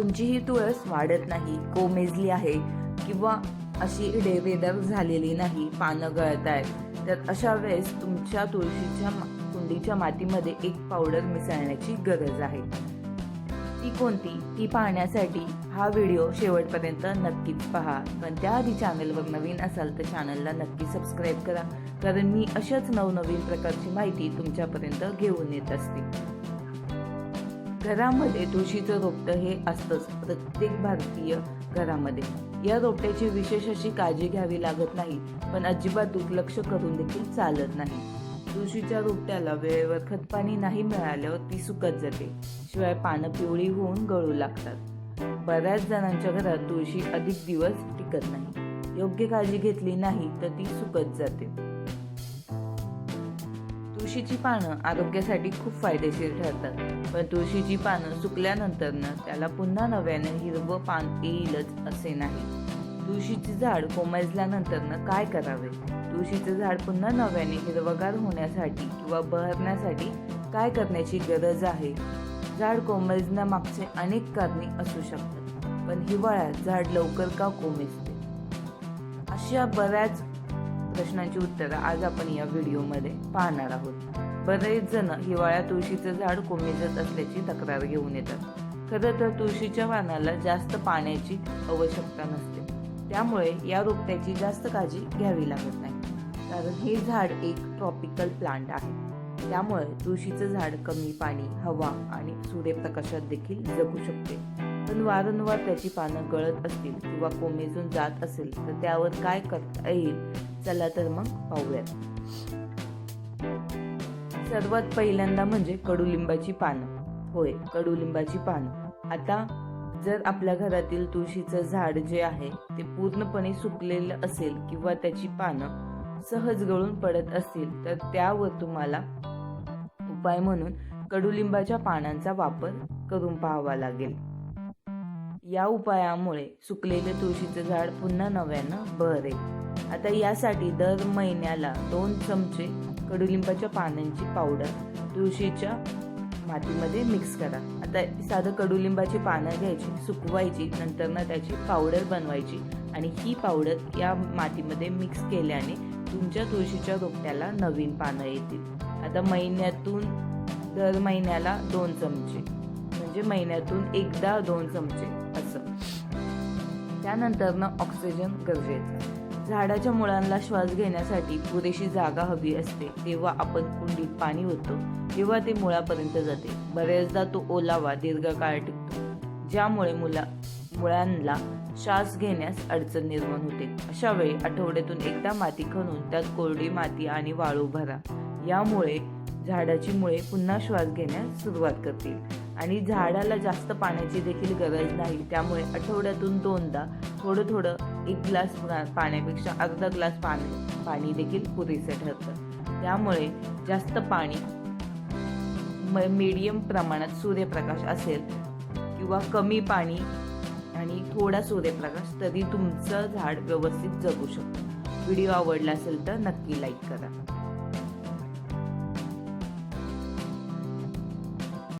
तुमची ही तुळस वाढत नाही कोमेजली आहे किंवा अशी डेवेदर झालेली नाही पानं गळत आहेत तर अशा वेळेस तुमच्या तुळशीच्या मा- कुंडीच्या मातीमध्ये एक पावडर मिसळण्याची गरज आहे. ती कोणती? ती पाहण्यासाठी हा व्हिडिओ शेवटपर्यंत नक्कीच पहा. पण त्याआधी चॅनलवर नवीन असाल तर चॅनलला नक्की सबस्क्राईब करा. कारण मी अशाच नवनवीन प्रकारची माहिती तुमच्यापर्यंत घेऊन येत असते. घरामध्ये तुळशीचं रोपटं हे असतंच प्रत्येक भारतीय घरामध्ये. या रोपट्याची विशेष अशी काळजी घ्यावी लागत नाही पण अजिबात दुर्लक्ष करून देखील चालत नाही. तुळशीच्या रोपट्याला वेळेवर खतपाणी नाही मिळाल्यावर ती सुकत जाते शिवाय पानं पिवळी होऊन गळू लागतात. बऱ्याच जणांच्या घरात तुळशी अधिक दिवस टिकत नाही. योग्य काळजी घेतली नाही तर ती सुकत जाते. तुळशीची पानं आरोग्यासाठी खूप फायदेशीर ठरतात. पण तुळशीची पानं सुकल्यानंतरनं त्याला पुन्हा नव्यानं हिरवं पान येईलच असे नाही. तुळशीचे झाड कोमेजल्यानंतरनं काय करावे? तुळशीचे झाड पुन्हा नव्याने हिरवगार होण्यासाठी किंवा बहरण्यासाठी काय करण्याची गरज आहे? झाड कोमेजण्यामागचे अनेक कारणे असू शकतात पण हिवाळ्यात झाड लवकर का कोमेजते? अशा बऱ्याच प्रश्नांची उत्तरं आज आपण या व्हिडिओमध्ये पाहणार आहोत. बरेच जण हिवाळ्यात तुळशीचं झाड कोमेजत असल्याची तक्रार घेऊन येतात. खरं तर तुळशीच्या पानाला जास्त पाण्याची आवश्यकता नसते. त्यामुळे या रोपट्याची जास्त काळजी घ्यावी लागत नाही. कारण हे झाड एक ट्रॉपिकल प्लांट आहे. त्यामुळे तुळशीचं झाड कमी पाणी हवा आणि सूर्यप्रकाशात देखील जगू शकते. पण वारंवार त्याची पानं गळत असतील किंवा कोमेजून जात असेल तर त्यावर काय करता येईल? चला तर मग पाहूयात. सर्वात पहिल्यांदा म्हणजे कडुलिंबाची पानं. होय कडुलिंबाची पानं. आता जर आपल्या घरातील तुळशीचं झाड जे आहे ते पूर्णपणे सुकलेलं असेल किंवा त्याची पानं सहज गळून पडत असतील तर त्यावर तुम्हाला उपाय म्हणून कडुलिंबाच्या पानांचा वापर करून पाहावा लागेल. या उपायामुळे सुकलेले तुळशीचं झाड पुन्हा नव्यानं बहरेल आता यासाठी दर महिन्याला दोन चमचे कडुलिंबाच्या पानांची पावडर तुळशीच्या मातीमध्ये मिक्स करा. आता साधं कडुलिंबाची पानं घ्यायची सुकवायची नंतर ना त्याची पावडर बनवायची आणि ही पावडर या मातीमध्ये मिक्स केल्याने तुमच्या तुळशीच्या रोपट्याला नवीन पानं येतील. आता महिन्यातून दर महिन्याला दोन चमचे. म्हणजे महिन्यातून एकदा दोन चमचे असं. त्यानंतरनं ऑक्सिजन गरजेचं झाडाच्या मुळांना श्वास घेण्यासाठी पुरेशी जागा हवी असते तेव्हा आपण कुंडीत पाणी होतो तेव्हा ते मुळापर्यंत जाते. बऱ्याचदा तो ओलावा दीर्घकाळ टिकतो ज्यामुळे मुला मुळांना श्वास घेण्यास अडचण निर्माण होते. अशा वेळी आठवड्यातून एकदा माती खणून त्यात कोरडी माती आणि वाळू भरा. यामुळे झाडाची मुळे पुन्हा श्वास घेण्यास सुरुवात करतील. आणि झाडाला जास्त पाण्याची देखील गरज नाही. त्यामुळे आठवड्यातून दोनदा थोडं थोडं एक ग्लास पाण्यापेक्षा अर्धा ग्लास पाणी पाणी देखील पुरेसे ठरतं. त्यामुळे जास्त पाणी मीडियम प्रमाणात सूर्यप्रकाश असेल किंवा कमी पाणी आणि थोडा सूर्यप्रकाश तरी तुमचं झाड व्यवस्थित जगू शकतं. व्हिडिओ आवडला असेल तर नक्की लाईक करा.